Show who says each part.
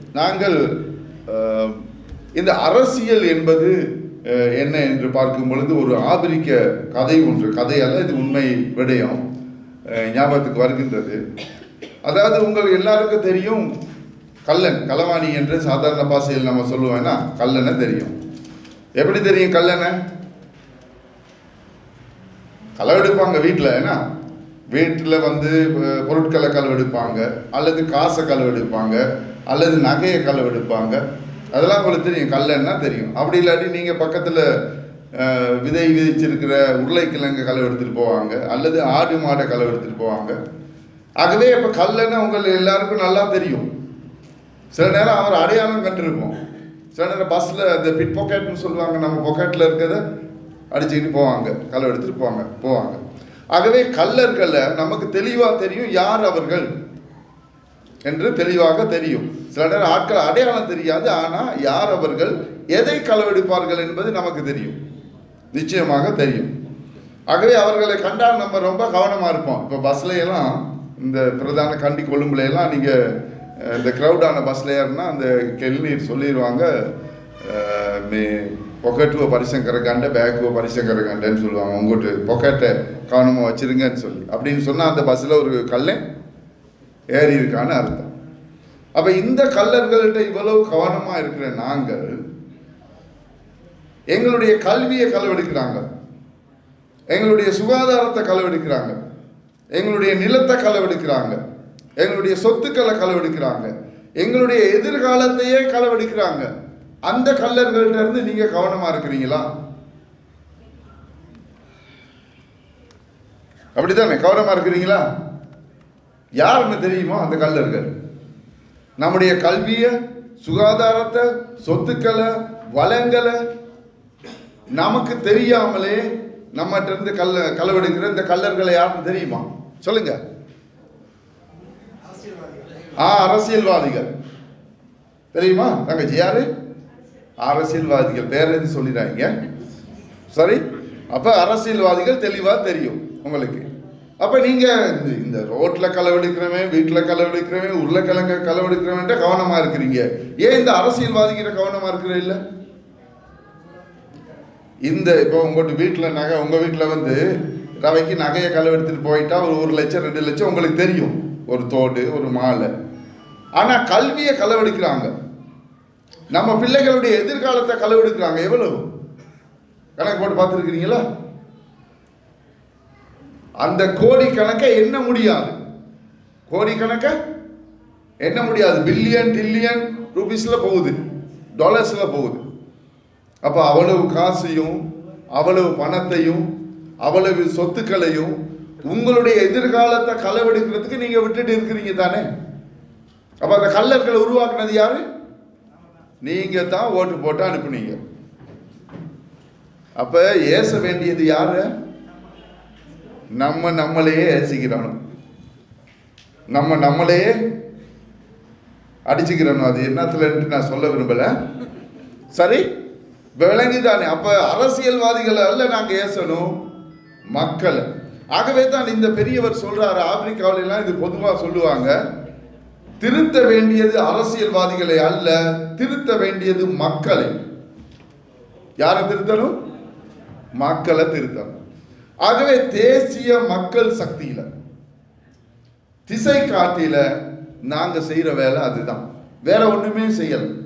Speaker 1: நாங்கள் இந்த அரசியல் என்பது என்ன என்று பார்க்கும் பொழுது ஒரு ஆபிரிக்க கதை ஒன்று கதை அல்ல இது உண்மை விடயம் ஞாபகத்துக்கு வருகின்றது. அதாவது உங்கள் எல்லாருக்கும் தெரியும் கல்லன் களவாணி என்று சாதாரண பாசையில் நம்ம சொல்லுவேன்னா கல்லனை தெரியும். எப்படி தெரியும் கல்லனை களவெடுப்பாங்க வீட்டில் ஏன்னா வீட்டில் வந்து பொருட்களை களவெடுப்பாங்க அல்லது காசை களவெடுப்பாங்க அல்லது நகையை களவெடுப்பாங்க அதெல்லாம் உங்களுக்கு தெரியும். கல்லன்னா தெரியும். அப்படி இல்லாட்டி நீங்கள் பக்கத்தில் விதை விதைச்சிருக்கிற உருளைக்கிழங்கு களவெடுத்துட்டு போவாங்க. அல்லது ஆடு மாடை களவெடுத்துட்டு போவாங்க. ஆகவே இப்போ கல்லைன்னா உங்களுக்கு எல்லாருக்கும் நல்லா தெரியும். சில நேரம் அவர் அடையாளம் கண்டிருப்போம் சில நேரம் பஸ்ஸில் இந்த பிட் பாக்கெட்னு சொல்லுவாங்க. நம்ம பாக்கெட்டில் இருக்கிறத அடிச்சுக்கிட்டு போவாங்க. கல்லை எடுத்துகிட்டு போவாங்க. போவாங்க. ஆகவே கல்லர்களை நமக்கு தெளிவாக தெரியும் யார் அவர்கள். என்று தெளிவாக தெரியும். சில நேரம் ஆட்கள் அடையாளம் தெரியாது ஆனால் யார் அவர்கள் எதை களவெடுப்பார்கள் என்பது நமக்கு தெரியும். நிச்சயமாக தெரியும். ஆகவே அவர்களை கண்டால் நம்ம ரொம்ப கவனமாக இருப்போம். இப்போ பஸ்ல எல்லாம் இந்த பிரதான கண்டி கொழும்புல எல்லாம் நீங்கள் இந்த க்ரௌடான பஸ்ல ஏறினா அந்த கெல்நீர் சொல்லிடுவாங்க மே பொக்கெட்டுவ பரிசம் கரக்காண்ட பேக்குவ பரிசம் கரக்காண்டன்னு சொல்லுவாங்க. உங்கள்கிட்ட பொக்கெட்டை கவனமாக வச்சிருங்கன்னு சொல்லி. அப்படின்னு சொன்னால் அந்த பஸ்ஸில் ஒரு கல்லை ஏறி இருக்கான்னு அர்த்தம். அப்போ இந்த கல்லர்கள்ட்ட இவ்வளவு கவனமாக இருக்கிற நாங்கள் எங்களுடைய கல்வியை களவெடுக்கிறாங்க. எங்களுடைய சுகாதாரத்தை களவெடுக்கிறாங்க. எங்களுடைய நிலத்தை களவெடுக்கிறாங்க. எங்களுடைய சொத்துக்களை களவெடுக்கிறாங்க. எங்களுடைய எதிர்காலத்தையே களவெடுக்கிறாங்க. அந்த கல்லர்கள்ட்ட இருந்து நீங்க கவனமா இருக்கிறீங்களா? அப்படித்தானே? கவனமா இருக்கிறீங்களா? யாருன்னு தெரியுமா? அந்த கல்லர்கள் நம்முடைய கல்வியை சுகாதாரத்தை சொத்துக்களை வளங்களை நமக்கு தெரியாமலே நம்மகிட்ட இருந்து கல்ல களவெடுக்கிற இந்த கல்லர்களை யாருன்னு தெரியுமா? சொல்லுங்க. ஆ அரசியல்வாதிகள். தெரியுமா? தங்கச்சி யாரு? அரசியல்வாதிகள். பேர் எது சொல்லிடுறாங்க சரி அப்போ அரசியல்வாதிகள் தெளிவாக தெரியும் உங்களுக்கு. அப்போ நீங்கள் இந்த இந்த ரோட்டில் களவெடுக்கிறவன் வீட்டில் களவெடுக்கிறவன் உருளைக்கிழங்க களவெடுக்கிறவன் கவனமாக இருக்கிறீங்க. ஏன் இந்த அரசியல்வாதிகிட்ட கவனமாக இருக்கிற இல்லை? இந்த இப்போ உங்கள்கிட்ட வீட்டில் நகை உங்கள் வீட்டில் வந்து ரவைக்கு நகையை களவெடுத்துட்டு போயிட்டா ஒரு ஒரு லட்சம் ரெண்டு லட்சம் உங்களுக்கு தெரியும். ஒரு தோடு ஒரு மாலை. ஆனால் கல்வியை களவெடுக்கிறாங்க. நம்ம பிள்ளைகளுடைய எதிர்காலத்தை களவெடுக்கிறாங்க. எவ்வளவு? கணக்கு போட்டு பார்த்துருக்கிறீங்களா? அந்த கோடி கணக்கை எண்ண முடியாது. கோடி கணக்கை எண்ண முடியாது. பில்லியன் டில்லியன் ரூபீஸில் போகுது. டாலர்ஸில் போகுது. அப்போ அவ்வளவு காசையும் அவ்வளவு பணத்தையும் அவ்வளவு சொத்துக்களையும் உங்களுடைய எதிர்காலத்தை களவெடுக்கிறதுக்கு நீங்க விட்டுட்டு இருக்கிறீங்க தானே? அப்ப அந்த கல்லர்களை உருவாக்குனது யாரு? நீங்க தான் ஓட்டு போட்டு அனுப்புனீங்க. அப்ப ஏச வேண்டியது யாரு? நம்ம நம்மளையே ஏசிக்கிறோம் நம்ம நம்மளையே அடிச்சுக்கிறணும் அது என்னத்துலன்ட்டு நான் சொல்ல விரும்பலை. சரி விளங்கிதானே. அப்போ அரசியல்வாதிகளை அல்ல நாங்கள் ஏசணும் மக்களை. ஆகவே தான் இந்த பெரியவர் சொல்கிறாரு ஆப்பிரிக்காவிலாம் இது பொதுவாக சொல்லுவாங்க திருத்த வேண்டியது அரசியல்வாதிகளை அல்ல திருத்த வேண்டியது மக்களை. யாரை திருத்தணும்? மக்களை திருத்தணும். ஆகவே தேசிய மக்கள் சக்தியில. திசை காட்டில நாங்க செய்யற வேலை அதுதான். வேற ஒண்ணுமே செய்யலை.